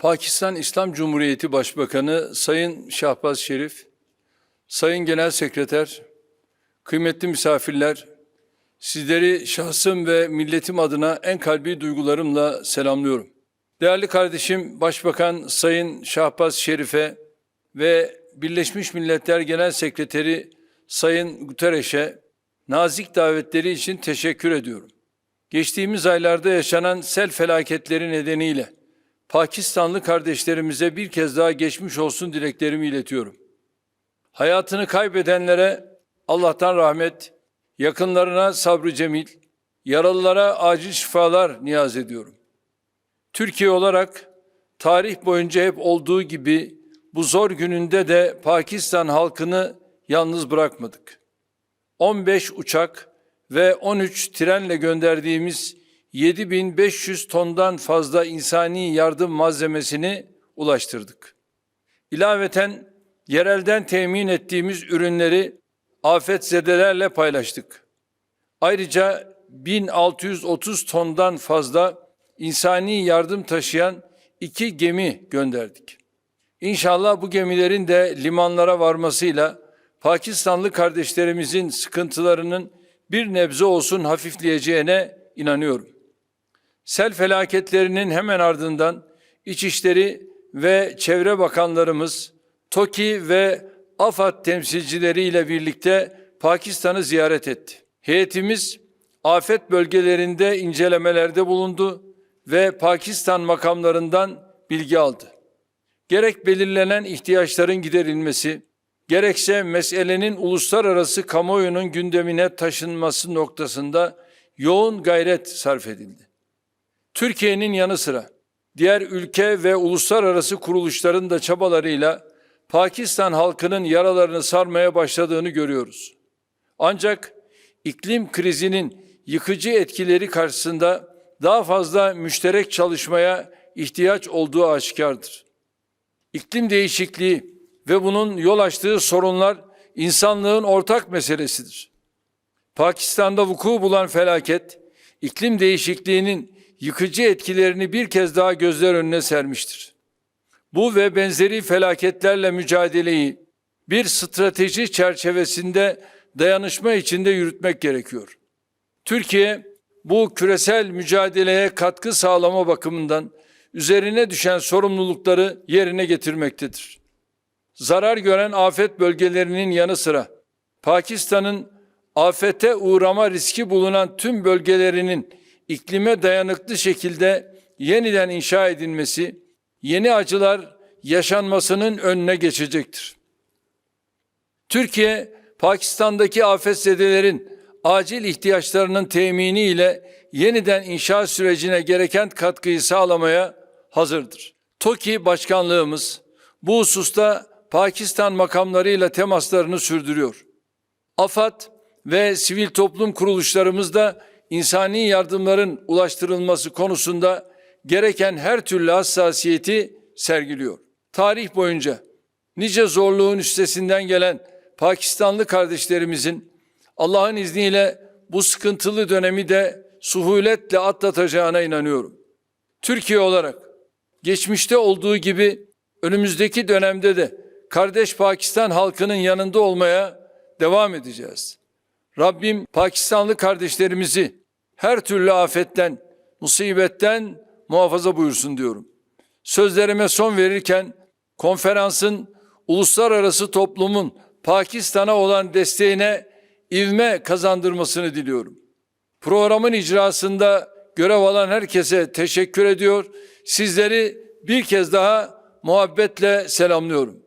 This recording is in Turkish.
Pakistan İslam Cumhuriyeti Başbakanı Sayın Şahbaz Şerif, Sayın Genel Sekreter, kıymetli misafirler, sizleri şahsım ve milletim adına en kalbi duygularımla selamlıyorum. Değerli kardeşim Başbakan Sayın Şahbaz Şerif'e ve Birleşmiş Milletler Genel Sekreteri Sayın Guterres'e nazik davetleri için teşekkür ediyorum. Geçtiğimiz aylarda yaşanan sel felaketleri nedeniyle Pakistanlı kardeşlerimize bir kez daha geçmiş olsun dileklerimi iletiyorum. Hayatını kaybedenlere Allah'tan rahmet, yakınlarına sabrı cemil, yaralılara acil şifalar niyaz ediyorum. Türkiye olarak tarih boyunca hep olduğu gibi bu zor gününde de Pakistan halkını yalnız bırakmadık. 15 uçak ve 13 trenle gönderdiğimiz 7500 tondan fazla insani yardım malzemesini ulaştırdık. İlaveten yerelden temin ettiğimiz ürünleri afetzedelerle paylaştık. Ayrıca 1630 tondan fazla insani yardım taşıyan iki gemi gönderdik. İnşallah bu gemilerin de limanlara varmasıyla Pakistanlı kardeşlerimizin sıkıntılarının bir nebze olsun hafifleyeceğine inanıyorum. Sel felaketlerinin hemen ardından İçişleri ve Çevre Bakanlarımız TOKİ ve AFAD temsilcileriyle birlikte Pakistan'ı ziyaret etti. Heyetimiz afet bölgelerinde incelemelerde bulundu ve Pakistan makamlarından bilgi aldı. Gerek belirlenen ihtiyaçların giderilmesi, gerekse meselenin uluslararası kamuoyunun gündemine taşınması noktasında yoğun gayret sarf edildi. Türkiye'nin yanı sıra diğer ülke ve uluslararası kuruluşların da çabalarıyla Pakistan halkının yaralarını sarmaya başladığını görüyoruz. Ancak iklim krizinin yıkıcı etkileri karşısında daha fazla müşterek çalışmaya ihtiyaç olduğu aşikardır. İklim değişikliği ve bunun yol açtığı sorunlar insanlığın ortak meselesidir. Pakistan'da vuku bulan felaket, iklim değişikliğinin yıkıcı etkilerini bir kez daha gözler önüne sermiştir. Bu ve benzeri felaketlerle mücadeleyi bir strateji çerçevesinde dayanışma içinde yürütmek gerekiyor. Türkiye bu küresel mücadeleye katkı sağlama bakımından üzerine düşen sorumlulukları yerine getirmektedir. Zarar gören afet bölgelerinin yanı sıra Pakistan'ın afete uğrama riski bulunan tüm bölgelerinin iklime dayanıklı şekilde yeniden inşa edilmesi, yeni acılar yaşanmasının önüne geçecektir. Türkiye, Pakistan'daki afetzedelerin acil ihtiyaçlarının temini ile yeniden inşa sürecine gereken katkıyı sağlamaya hazırdır. TOKİ Başkanlığımız bu hususta Pakistan makamlarıyla temaslarını sürdürüyor. AFAD ve sivil toplum kuruluşlarımız da insani yardımların ulaştırılması konusunda gereken her türlü hassasiyeti sergiliyor. Tarih boyunca nice zorluğun üstesinden gelen Pakistanlı kardeşlerimizin Allah'ın izniyle bu sıkıntılı dönemi de suhuletle atlatacağına inanıyorum. Türkiye olarak geçmişte olduğu gibi önümüzdeki dönemde de kardeş Pakistan halkının yanında olmaya devam edeceğiz. Rabbim Pakistanlı kardeşlerimizi her türlü afetten, musibetten muhafaza buyursun diyorum. Sözlerime son verirken konferansın uluslararası toplumun Pakistan'a olan desteğine ivme kazandırmasını diliyorum. Programın icrasında görev alan herkese teşekkür ediyor. Sizleri bir kez daha muhabbetle selamlıyorum.